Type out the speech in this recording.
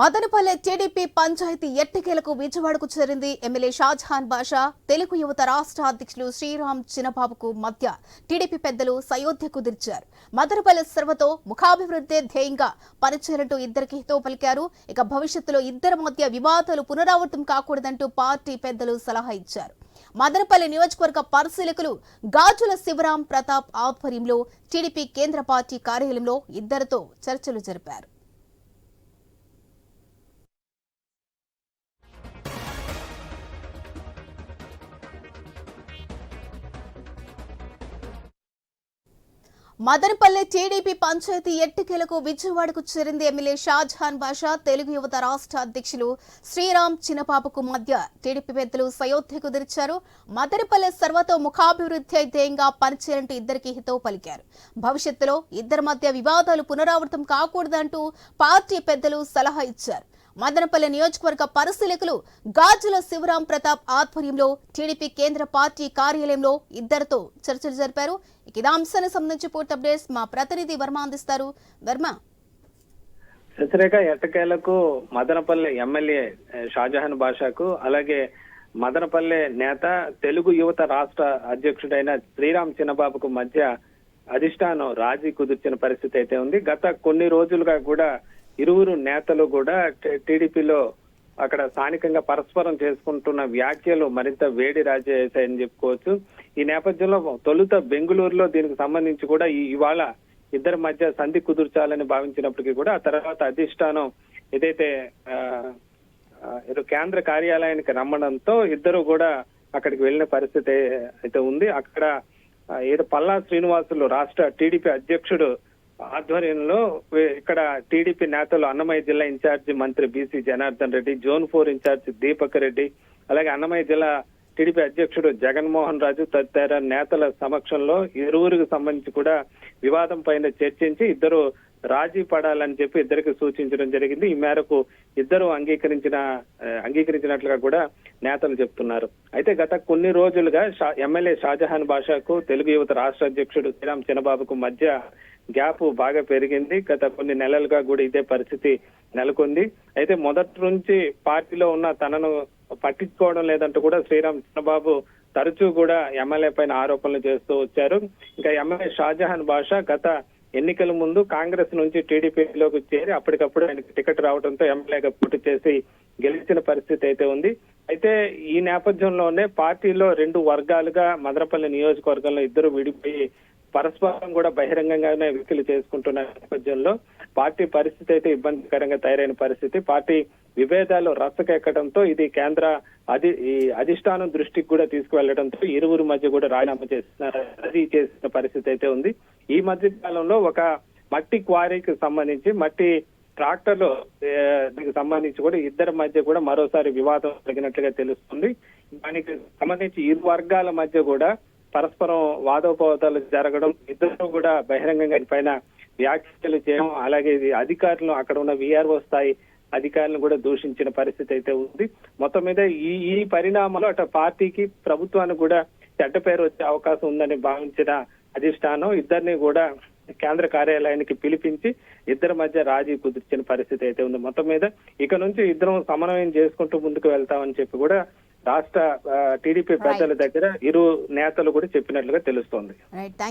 Madanapalle TDP panchayat ఎట్టకేలకు విజయవాడకు చేరింది ఎమ్మెల్యే షాజహాన్ బాషా. తెలుగు యువత రాష్ట్ర అధ్యక్షులు శ్రీరామ్ చిన్నబాబుకు మధ్య టీడీపీ పెద్దలు సయోధ్య కుదిర్చారు. మదనపల్లె సర్వతో ముఖాభివృద్ధి ధ్యేయంగా పనిచేయాలంటూ ఇద్దరికి హితో పలికారు. ఇక భవిష్యత్తులో ఇద్దరి మధ్య వివాదాలు పునరావృతం కాకూడదంటూ పార్టీ పెద్దలు సలహా ఇచ్చారు. మదనపల్లి నియోజకవర్గ పరిశీలకులు గాజుల శివరాం ప్రతాప్ ఆధ్వర్యంలో టీడీపీ కేంద్ర పార్టీ కార్యాలయంలో ఇద్దరితో చర్చలు జరిపారు. మదనపల్లె టీడీపీ పంచాయతీ ఎట్టకేలకు విజయవాడకు చేరింది ఎమ్మెల్యే షాజహాన్ బాషా. తెలుగు యువత రాష్ట్ర అధ్యక్షులు శ్రీరామ్ చిన్నపాపకు మధ్య టీడీపీ పెద్దలు సయోధ్య కుదిర్చారు మదనపల్లె సర్వతో ముఖాభివృద్ధి ధ్యేయంగా పనిచేయాలంటూ ఇద్దరికి హితవు పలికారు. భవిష్యత్తులో ఇద్దరి మధ్య వివాదాలు పునరావృతం కాకూడదంటూ పార్టీ పెద్దలు సలహా ఇచ్చారు. మదనపల్లె నియోజకవర్గ పరిశీలకులు గాజుల శివరాం ప్రతాప్ ఆధ్వర్యంలో టీడీపీ కేంద్ర పార్టీ కార్యాలయంలో ఇద్దరితో చర్చలు జరిపారు. ఇక అంశానికి సంబంధించి పూర్తి అప్డేట్స్ మా ప్రతినిధి వర్మ అందిస్తారు. వర్మ. శశిరేఖ ఎట్టకేలకు మదనపల్లి ఎమ్మెల్యే షాజహాన్ బాషాకు అలాగే మదనపల్లె నేత తెలుగు యువత రాష్ట్ర అధ్యక్షుడైన శ్రీరామ్ చిన్నబాబుకు మధ్య అధిష్టానం రాజీ కుదిర్చిన పరిస్థితి అయితే ఉంది. గత కొన్ని రోజులుగా కూడా ఇరువురు నేతలు కూడా టీడీపీలో అక్కడ స్థానికంగా పరస్పరం చేసుకుంటున్న వ్యాఖ్యలు మరింత వేడి రాజేశాయని చెప్పుకోవచ్చు. ఈ నేపథ్యంలో తొలుత బెంగళూరులో దీనికి సంబంధించి కూడా ఇవాళ ఇద్దరి మధ్య సంధి కుదుర్చాలని భావించినప్పటికీ కూడా ఆ తర్వాత అధిష్టానం ఏదైతే ఆ, ఏదో కేంద్ర కార్యాలయానికి రమ్మడంతో ఇద్దరు కూడా అక్కడికి వెళ్ళిన పరిస్థితి అయితే ఉంది. అక్కడ ఏదో పల్లా శ్రీనివాసులు రాష్ట్ర టీడీపీ అధ్యక్షుడు ఆధ్వర్యంలో ఇక్కడ టీడీపీ నేతలు అన్నమయ్య జిల్లా ఇన్ఛార్జి మంత్రి BC Janardhan Reddy zone four incharge Deepak Reddy అలాగే అన్నమయ్య జిల్లా టీడీపీ అధ్యక్షుడు జగన్మోహన్ రాజు తదితర నేతల సమక్షంలో ఇరువురికి సంబంధించి కూడా వివాదం పైన చర్చించి ఇద్దరు రాజీ పడాలని చెప్పి ఇద్దరికి సూచించడం జరిగింది. ఈ మేరకు ఇద్దరు అంగీకరించిన అంగీకరించినట్లుగా కూడా నేతలు చెప్తున్నారు. అయితే గత కొన్ని రోజులుగా షా- ఎమ్మెల్యే షాజహాన్ బాషాకు తెలుగు యువత రాష్ట్ర అధ్యక్షుడు శ్రీరామ్ చిన్నబాబుకు మధ్య గ్యాప్ బాగా పెరిగింది. గత కొన్ని నెలలుగా కూడా ఇదే పరిస్థితి నెలకొంది. అయితే మొదటి నుంచి పార్టీలో ఉన్న తనను పట్టించుకోవడం లేదంటూ కూడా శ్రీరామ్ చంద్రబాబు తరచూ కూడా ఎమ్మెల్యే పైన ఆరోపణలు చేస్తూ వచ్చారు. ఇంకా ఎమ్మెల్యే షాజహాన్ బాషా గత ఎన్నికల ముందు కాంగ్రెస్ నుంచి టీడీపీలోకి చేరి అప్పటికప్పుడు ఆయనకి టికెట్ రావడంతో ఎమ్మెల్యేగా పోటీ చేసి గెలిచిన పరిస్థితి అయితే ఉంది. అయితే ఈ నేపథ్యంలోనే పార్టీలో రెండు వర్గాలుగా మదనపల్లి నియోజకవర్గంలో ఇద్దరు విడిపోయి పరస్పరం కూడా బహిరంగంగానే వ్యాఖ్యలు చేసుకుంటున్న నేపథ్యంలో పార్టీ పరిస్థితి అయితే ఇబ్బందికరంగా తయారైన పరిస్థితి. పార్టీ విభేదాలు రసకెక్కడంతో ఇది కేంద్ర అధి ఈ అధిష్టానం దృష్టికి కూడా తీసుకువెళ్ళడంతో ఇరువురు మధ్య కూడా రాజీనామా చేసిన రాజీ చేసిన పరిస్థితి అయితే ఉంది. ఈ మధ్య కాలంలో ఒక మట్టి క్వారీకి సంబంధించి మట్టి ట్రాక్టర్లు దీనికి సంబంధించి కూడా ఇద్దరి మధ్య కూడా మరోసారి వివాదం జరిగినట్లుగా తెలుస్తుంది. దానికి సంబంధించి ఇరు వర్గాల మధ్య కూడా పరస్పరం వాదోపవాదాలు జరగడం ఇద్దరు కూడా బహిరంగంగా పైన వ్యాఖ్యలు చేయడం అలాగే ఇది అధికారులు అక్కడ ఉన్న విఆర్ఓ స్థాయి అధికారులను కూడా దూషించిన పరిస్థితి అయితే ఉంది. మొత్తం మీద ఈ ఈ పరిణామాలు అటు పార్టీకి ప్రభుత్వానికి కూడా చెడ్డ పేరు వచ్చే అవకాశం ఉందని భావించిన అధిష్టానం ఇద్దరిని కూడా కేంద్ర కార్యాలయానికి పిలిపించి ఇద్దరి మధ్య రాజీ కుదిర్చిన పరిస్థితి అయితే ఉంది. మొత్తం మీద ఇక నుంచి ఇద్దరం సమన్వయం చేసుకుంటూ ముందుకు వెళ్తామని చెప్పి కూడా రాష్ట్ర టీడీపీ పెద్దల దగ్గర ఇరు నేతలు కూడా చెప్పినట్లుగా తెలుస్తోంది.